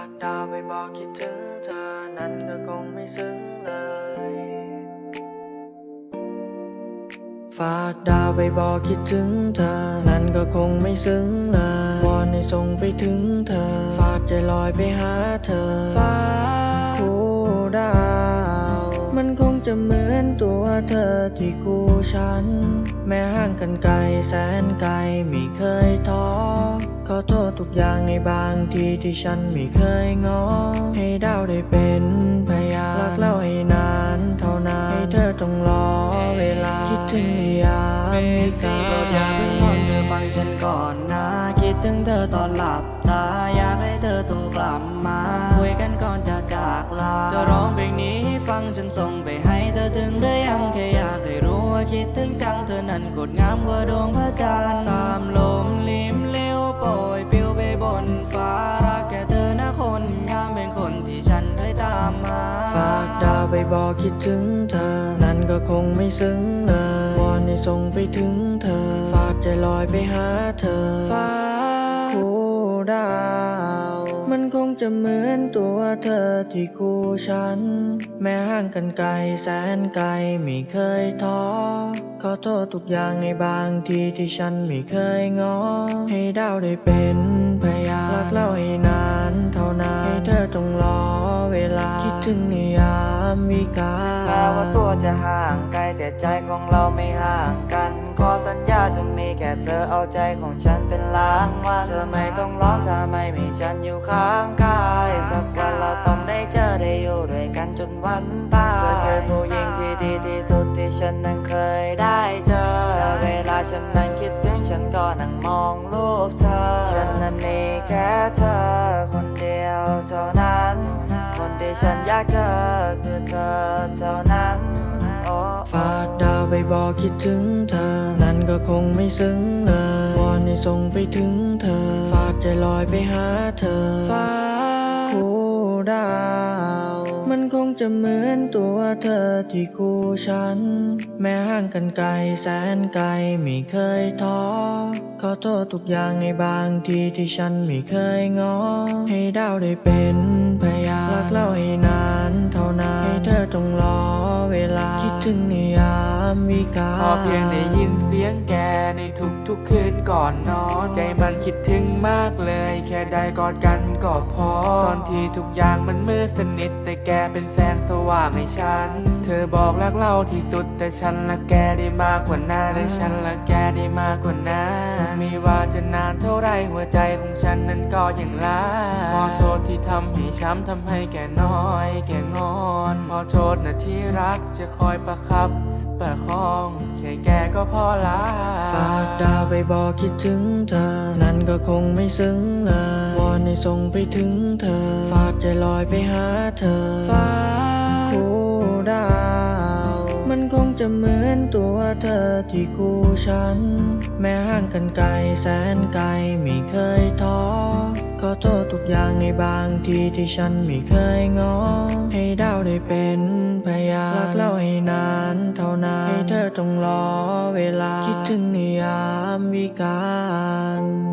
ากดาวไปบอกคิดถึงเธอนั้นก็คงไม่ซึ้งเลย ฝากดาวไปบอกคิดถึงเธอนั้นก็คงไม่ซึ้งเลยวอนให้ส่งไปถึงเธอ ฝากใจลอยไปหาเธอฟ้าคู่ดาว มันคงจะเหมือนตัวเธอที่คู่ฉัน แม้ห่างกันไกลแสนไกลไม่เคยท้อ ขอโทษทุกอย่างในบางทีที่ฉันไม่เคยง้อให้ดาวได้เป็นพยานรักเล่าให้นานเท่านานให้เธอต้องรอเวลา คิดถึงยามมีกาโปรดอย่าเพิ่งนอนเธอฟังฉันก่อนนะ คิดถึงเธอตอนหลับตาอยากให้เธอโทรกลับมา คุยกันก่อนจะจากลา จะร้องเพลงนี้ให้ฟังฉันส่งไปให้เธอถึงหรือยังแค่อยากให้รู้ว่าคิดถึงจังเธอนั้นกดงามกว่าดวงพระจันทร์ตามลม บอกคิดถึงเธอ นั้นก็คงไม่ซึ้งเลยวอนให้ส่งไปถึงเธอ ฝากใจลอยไปหาเธอ ฟ้าคู่ดาว มันคงจะเหมือนตัวเธอที่คู่ฉัน แม้ห่างกันไกลแสนไกลไม่เคยท้อ ขอโทษทุกอย่างในบางทีที่ฉันไม่เคยง้อให้ดาวได้เป็นพยานรักเล่าให้นานเท่านานให้เธอต้องรอเวลาคิดถึงในามวิกาแม้ว่าตัวจะห่างไกลแต่ใจของเราไม่ห่างกัน ขอสัญญาจะมีแค่เธอเอาใจของฉันเป็นล้างวันเธอไม่ต้องร้องถ้าไม่มีฉันอยู่ข้างกายสักวันเราต้องได้เจอได้อยู่ด้วยกันจนวันตายเธอคือผู้หญิงที่ดีที่สุดที่ฉันนั้นเคยได้เจอเวลาฉันนั้นคิดถึงฉันก็นั่งมองรูปเธอ ฉันนั้นมีแค่เธอคน ฉันอยากเจอคือเธอเท่านั้นฝากดาวไปบอกคิดถึงเธอ นั้นก็คงไม่ซึ้งเลยวอนให้ส่งไปถึงเธอ ฝากใจลอยไปหาเธอ ฟ้าคู่ดาว มันคงจะเหมือนตัวเธอที่คู่ฉัน แม้ห่างกันไกลแสนไกลไม่เคยท้อ ขอโทษทุกอย่างในบางทีที่ฉันไม่เคยง้อให้ดาวได้เป็นพย กา พอเพียงได้ยินเสียงแกในทุกๆคืนก่อนนอนใจมันคิดถึงมากเลย แค่ได้กอดกันก็พอ ตอนที่ทุกอย่างมันมืดสนิท แต่แกเป็นแสงสว่างให้ฉัน เธอบอกรักเราที่สุดแต่ฉันรักแกได้มากกว่านั้นแต่ฉันรักแกได้มากกว่านั้น ว่าจะนานเท่าไรหัวใจของฉันนั้นก็ยังรักขอโทษที่ทำให้ช้ำทำให้แกน้อย แกงอน ขอโทษนะที่รักจะคอยประคับประคองแค่แกก็พอละฝากดาวไปบอกคิดถึงเธอ นั้นก็คงไม่ซึ้งเลยวอนให้ส่งไปถึงเธอ ฝากใจลอยไปหาเธอฟ้าคู่ดาวมันคง จะเหมือนตัวเธอที่คู่ฉัน แม้ห่างกันไกลแสนไกลไม่เคยท้อขอโทษทุกอย่างในบางทีที่ฉันไม่เคยง้อให้ดาวได้เป็นพยานรักเล่าให้นานเท่านานให้เธอต้องรอเวลาคิดถึงในยามวิกาล